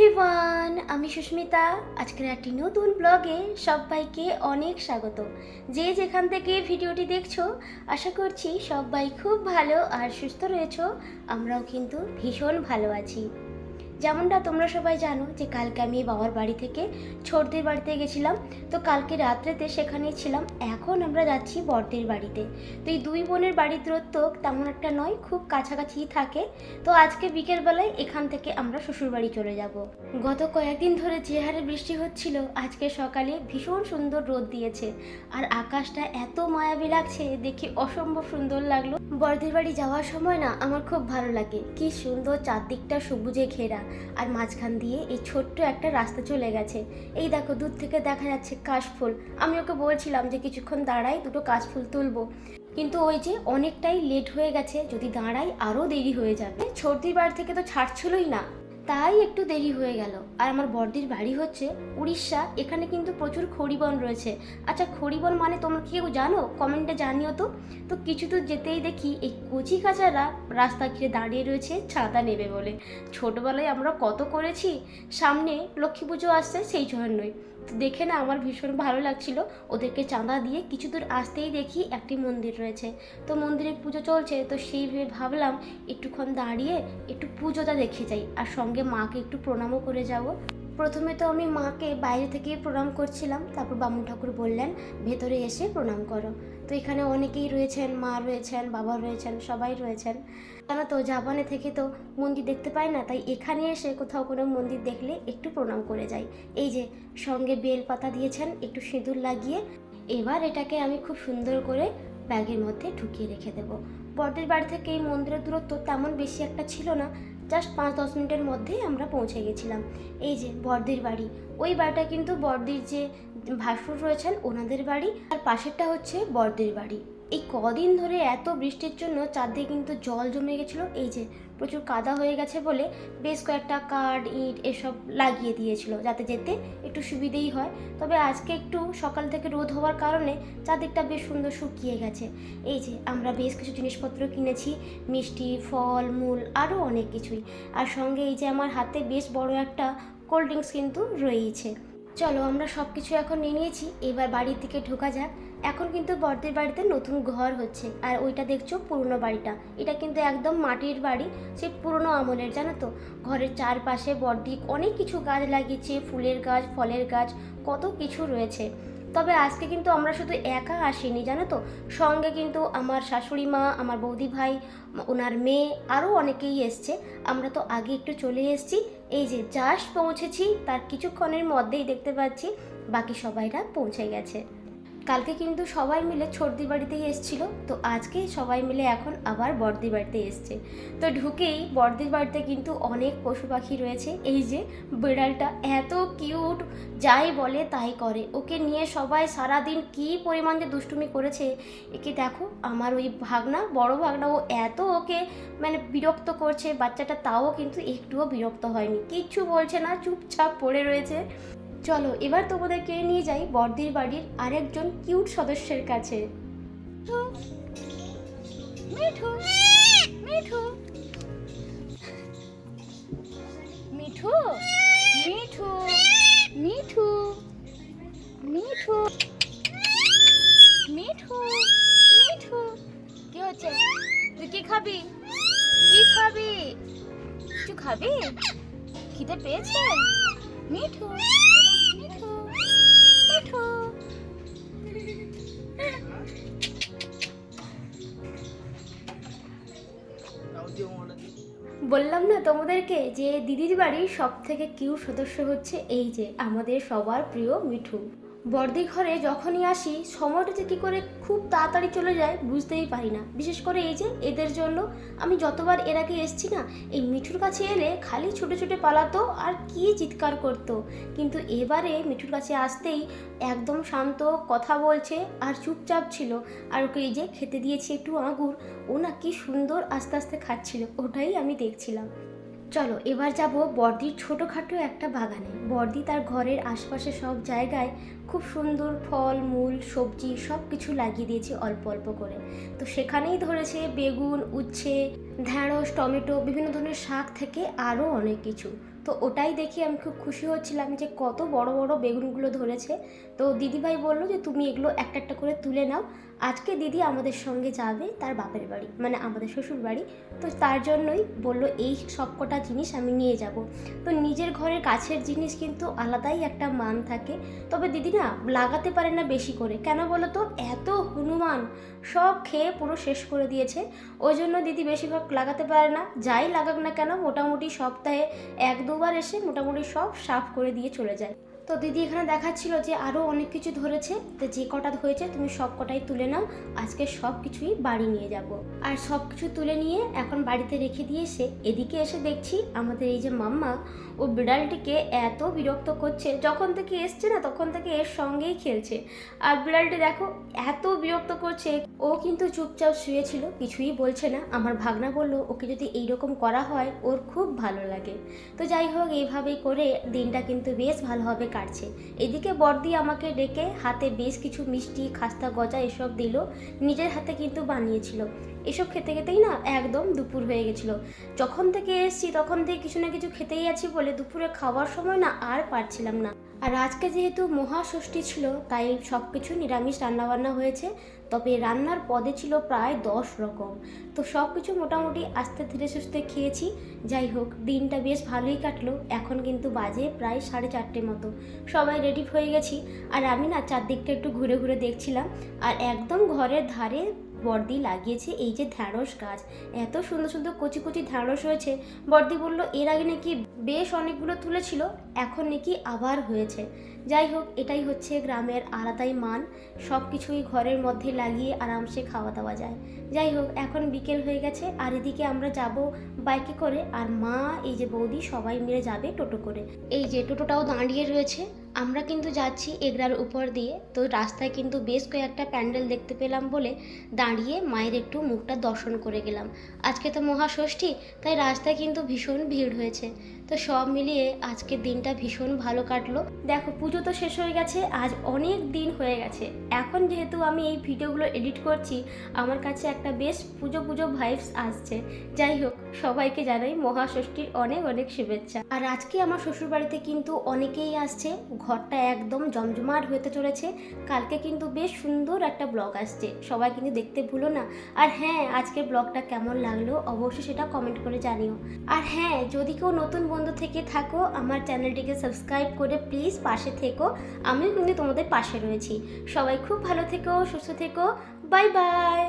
Everyone আমি সুস্মিতা। আজকের একটি নতুন ব্লগে সবাইকে অনেক স্বাগত। যে যেখান থেকে ভিডিওটি দেখছ, আশা করছি সবাই খুব ভালো আর সুস্থ রয়েছো। আমরাও কিন্তু ভীষণ ভালো আছি। যেমনটা তোমরা সবাই জানো যে কালকে আমি বাবার বাড়ি থেকে ছোটদের বাড়িতে গেছিলাম। তো কালকে রাত্রেতে সেখানেই ছিলাম। এখন আমরা যাচ্ছি বড়দের বাড়িতে। তো এই দুই বোনের বাড়ির দূরত্ব তেমন একটা নয়, খুব কাছাকাছিই থাকে। তো আজকে বিকেলবেলায় এখান থেকে আমরা শ্বশুরবাড়ি চলে যাব। গত কয়েকদিন ধরে যে হারে বৃষ্টি হচ্ছিল, আজকে সকালে ভীষণ সুন্দর রোদ দিয়েছে। আর আকাশটা এত মায়াবী লাগছে, দেখে অসম্ভব সুন্দর লাগল। বড়দের বাড়ি যাওয়ার সময় না আমার খুব ভালো লাগে। কি সুন্দর চারদিকটা সবুজে ঘেরা। আর মাঝখান দিয়ে এই ছোট্ট একটা রাস্তা চলে গেছে। এই দেখো, দূর থেকে দেখা যাচ্ছে কাশফুল। আমি ওকে বলছিলাম যে কিছুক্ষণ দাঁড়াই দুটো কাশফুল তুলবো। কিন্তু ওই যে অনেকটাই লেট হয়ে গেছে, যদি দাঁড়াই আরও দেরি হয়ে যাবে। সর্দির বাড়ি থেকে তো ছাড়ছিলই না। তাই একটু দেরি হয়ে গেল। আর আমার বর্দির বাড়ি হচ্ছে উড়িষ্যা, এখানে কিন্তু প্রচুর খড়িবন রয়েছে। আচ্ছা খড়িবন মানে তোমরা কি কেউ জানো? কমেন্টে জানিও তো। তো কিছু দূর যেতেই দেখি এই কচি কাচারা রাস্তা ঘিরে দাঁড়িয়ে রয়েছে ছাতা নেবে বলে। ছোটবেলায় আমরা কত করেছি? সামনে লক্ষ্মী পুজো আসছে, সেই জন্যই। দেখে না আমার ভীষণ ভালো লাগছিল। ওদেরকে চাঁদা দিয়ে কিছু দূর আসতেই দেখি একটি মন্দির রয়েছে। তো মন্দিরে পুজো চলছে, তো সেই ভেবে ভাবলাম একটুক্ষণ দাঁড়িয়ে একটু পুজোটা দেখে যাই। আর সঙ্গে মাকে একটু প্রণামও করে যাব। প্রথমে তো আমি মাকে বাইরে থেকেই প্রণাম করছিলাম, তারপর বামুন ঠাকুর বললেন, ভেতরে এসে প্রণাম করো। তো এখানে অনেকেই রয়েছেন, মা রয়েছেন, বাবা রয়েছেন, সবাই রয়েছেন। জানো তো জাপানে থেকে তো মন্দির দেখতে পাই না, তাই এখানে এসে কোথাও কোনো মন্দির দেখলে একটু প্রণাম করে যাই। এই যে সঙ্গে বেল পাতা দিয়েছেন, একটু সিঁদুর লাগিয়ে, এবার এটাকে আমি খুব সুন্দর করে ব্যাগের মধ্যে ঢুকিয়ে রেখে দেবো। বড়দের বাড়ি থেকে এই মন্দিরের দূরত্ব তেমন বেশি একটা ছিল না জাস্ট পাঁচ দশ মিনিটের মধ্যেই আমরা পৌঁছে গেছিলাম। এই যে বর্দির বাড়ি। ওই বাড়িটা কিন্তু বর্দির যে ভাসুর রয়েছেন, ওনাদের বাড়ি। আর পাশেরটা হচ্ছে বর্দির বাড়ি। এই কদিন ধরে এত বৃষ্টির জন্য চারদিকে কিন্তু জল জমে গেছিল। এই যে প্রচুর কাদা হয়ে গেছে বলে বেশ কয়েকটা কাঠ, ইট এসব লাগিয়ে দিয়েছিল যাতে যেতে একটু সুবিধেই হয়। তবে আজকে একটু সকাল থেকে রোদ হওয়ার কারণে চারদিকটা বেশ সুন্দর শুকিয়ে গেছে। এই যে আমরা বেশ কিছু জিনিসপত্র কিনেছি, মিষ্টি, ফল, মূল আরও অনেক কিছুই। আর সঙ্গে এই যে আমার হাতে বেশ বড় একটা কোল্ড ড্রিঙ্কস কিন্তু রয়েছে চলো আমরা সব কিছু এখন নিয়ে নিয়েছি, এবার বাড়ির দিকে ঢোকা যাক। এখন কিন্তু বড়দের বাড়িতে নতুন ঘর হচ্ছে। আর ওইটা দেখছ পুরনো বাড়িটা। এটা কিন্তু একদম মাটির বাড়ি সেই পুরনো আমলের, জানো তো? ঘরের চারপাশে বড়দি অনেক কিছু গাছ লাগিয়েছে, ফুলের গাছ, ফলের গাছ, কত কিছু রয়েছে। তবে আজকে কিন্তু আমরা শুধু একা আসিনি, জানো তো? সঙ্গে কিন্তু আমার শাশুড়ি মা, আমার বৌদি ভাই, ওনার মেয়ে, আরও অনেকেই এসছে। আমরা তো আগে একটু চলে এসেছি। এই যে জাস্ট পৌঁছেছি, তার কিছুক্ষণের মধ্যেই দেখতে পাচ্ছি, বাকি সবাইরা পৌঁছে গেছে। কালকে কিন্তু সবাই মিলে ছোটদি বাড়িতেই এসছিল, তো আজকে সবাই মিলে এখন আবার বড়দি বাড়িতে এসছে। তো ঢুকেই বড়দির বাড়িতে কিন্তু অনেক পশু পাখি রয়েছে, এই যে বিড়ালটা এত কিউট, যাই বলে তাই করে। ওকে নিয়ে সবাই সারাদিন কি পরিমাণ যে দুষ্টুমি করেছে, একে দেখো, আমার ওই ভাগনা, বড় ভাগনা, ও এত ওকে মানে বিরক্ত করছে, বাচ্চাটা তাও কিন্তু একটুও বিরক্ত হয়নি, কিচ্ছু বলছে না, চুপচাপ পড়ে রয়েছে। চলো, এবার তোমাদেরকে নিয়ে যাই বর্দির বাড়ির আরেকজন কিউট সদস্যের কাছে। মিঠু মিঠু মিঠু। মিঠু মিঠু মিঠু মিঠু মিঠু কি হচ্ছে? তুই কি খাবি? কি খাবি? তুই খাবি? খিদে পেয়েছে? মিঠু বললাম না তোমাদেরকে যে দিদির বাড়ির সব থেকে কিউ সদস্য হচ্ছে এই যে, আমাদের সবার প্রিয় মিঠু। বর্দি ঘরে যখনই আসি, সময়টা যে কী করে খুব তাড়াতাড়ি চলে যায় বুঝতেই পারি না। বিশেষ করে এই যে এদের জন্য আমি যতবার এর আগে এসছি না, এই মিঠুর কাছে এলে খালি ছুটে ছুটে পালাতো আর কি চিৎকার করতো। কিন্তু এবারে মিঠুর কাছে আসতেই একদম শান্ত, কথা বলছে আর চুপচাপ ছিল। আর ওকে এই যে খেতে দিয়েছি একটু আঙুর, ও না কি সুন্দর আস্তে আস্তে খাচ্ছিল, ওটাই আমি দেখছিলাম। চলো, এবার যাব বর্দির ছোটোখাটো একটা বাগানে। বর্দি তার ঘরের আশপাশে সব জায়গায় খুব সুন্দর ফল, মূল, সবজি সব কিছু লাগিয়ে দিয়েছে অল্প অল্প করে। তো সেখানেই ধরেছে বেগুন, উচ্ছে, ঢ্যাঁড়স, টমেটো, বিভিন্ন ধরনের শাক থেকে আরও অনেক কিছু। তো ওটাই দেখে আমি খুব খুশি হচ্ছিলাম যে কত বড় বড় বেগুনগুলো ধরেছে। তো দিদিভাই বলল যে, তুমি এগুলো একটা একটা করে তুলে নাও। আজকে দিদি আমাদের সঙ্গে যাবে তার বাপের বাড়ি মানে আমাদের শ্বশুর বাড়ি। তো তার জন্যই বলল, এই সবকটা জিনিস আমি নিয়ে যাব। তো নিজের ঘরের কাছের জিনিস কিন্তু আলাদাই একটা মান থাকে। তবে দিদি না লাগাতে পারে না বেশি করে। কেন বলো তো এত হনুমান, সব খেয়ে পুরো শেষ করে দিয়েছে। ওই জন্য দিদি বেশিরভাগ লাগাতে পারে না। যাই লাগাক না কেন, মোটামুটি সপ্তাহে এক দুবার এসে মোটামুটি সব সাফ করে দিয়ে চলে যায়। তো দিদি এখানে দেখাচ্ছিল যে আরও অনেক কিছু ধরেছে। তো যে কটা ধরেছে, তুমি সব কটাই তুলে নাও। আজকে সব কিছুই বাড়ি নিয়ে যাব। আর সব কিছু তুলে নিয়ে এখন বাড়িতে রেখে দিয়ে এসে এদিকে এসে দেখছি আমাদের এই যে মাম্মা, ও বিড়ালটিকে এত বিরক্ত করছে। যখন থেকে এসছে না, তখন থেকে এর সঙ্গেই খেলছে। আর বিড়ালটি দেখো, এত বিরক্ত করছে। ও কিন্তু চুপচাপ শুয়েছিল, কিছুই বলছে না। আমার ভাগনা বলল, ওকে যদি এইরকম করা হয়, ওর খুব ভালো লাগে। তো যাই হোক, এইভাবেই করে দিনটা কিন্তু বেশ ভালোভাবে কাটছে এদিকে বর্দি আমাকে ডেকে হাতে বেশ কিছু মিষ্টি, খাস্তা, গজা এসব দিল। নিজের হাতে কিন্তু বানিয়েছিল। এসব খেতে খেতেই না একদম দুপুর হয়ে গেছিল। যখন থেকে এসছি তখন থেকে কিছু না কিছু খেতেই আছি বলে দুপুরে খাওয়ার সময় না আর পারছিলাম না। আর আজকে যেহেতু মহাষষ্ঠী ছিল, তাই সব কিছু নিরামিষ রান্নাবান্না হয়েছে। তবে রান্নার পদে ছিল প্রায় দশ রকম। তো সব কিছু মোটামুটি আস্তে ধীরে সুস্থে খেয়েছি। যাই হোক, দিনটা বেশ ভালোই কাটলো। এখন কিন্তু বাজে প্রায় সাড়ে চারটে মতো। সবাই রেডি হয়ে গেছি। আর আমি না চারদিকটা একটু ঘুরে ঘুরে দেখছিলাম। আর একদম ঘরের ধারে বর্দি লাগিয়েছে এই যে ঢ্যাঁড়স গাছ। এত সুন্দর সুন্দর কচি কচি ঢ্যাঁড়স হয়েছে। বর্দি বলল, এর আগে নাকি বেশ অনেকগুলো তুলেছিল, এখন নাকি আবার হয়েছে। যাই হোক, এটাই হচ্ছে গ্রামের আলাদাই মান। সব কিছুই ঘরের মধ্যে লাগিয়ে আরামসে খাওয়া দাওয়া যায়। যাই হোক, এখন বিকেল হয়ে গেছে, আর এদিকে আমরা যাব বাইকে করে, আর মা, এই যে বৌদি সবাই মিলে যাবে টোটো করে। এই যে টোটোটাও দাঁড়িয়ে রয়েছে। আমরা কিন্তু যাচ্ছি এগরার উপর দিয়ে। তো রাস্তায় কিন্তু বেশ কয়েকটা প্যান্ডেল দেখতে পেলাম বলে দাঁড়িয়ে মায়ের একটু মুখটা দর্শন করে গেলাম। আজকে তো মহাষষ্ঠী তাই রাস্তায় কিন্তু ভীষণ ভিড় হয়েছে। তো সব মিলিয়ে আজকের দিনটা ভীষণ ভালো কাটলো। দেখো, পুজো তো শেষ হয়ে গেছে, আজ অনেক দিন হয়ে গেছে। এখন যেহেতু আমি এই ভিডিওগুলো এডিট করছি, আমার কাছে একটা বেশ পুজো পুজো ভাইবস আসছে। যাই হোক, সবাইকে জানাই মহাষষ্ঠীর অনেক অনেক শুভেচ্ছা। আর আজকে আমার শ্বশুরবাড়িতে কিন্তু অনেকেই আসছে ঘরটা একদম জমজমাট হতে চলেছে। কালকে কিন্তু বেশ সুন্দর একটা ব্লগ আসছে। সবাই কিন্তু দেখতে ভুলো না। আর হ্যাঁ আজকের ব্লগটা কেমন লাগল অবশ্যই সেটা কমেন্ট করে জানিও। আর হ্যাঁ যদি কেউ নতুন বন্ধু থেকে থাকো, আমার চ্যানেলটিকে সাবস্ক্রাইব করে প্লিজ পাশে থেকো। আমিও কিন্তু তোমাদের পাশে রয়েছি। সবাই খুব ভালো থেকো, সুস্থ থেকো। Bye bye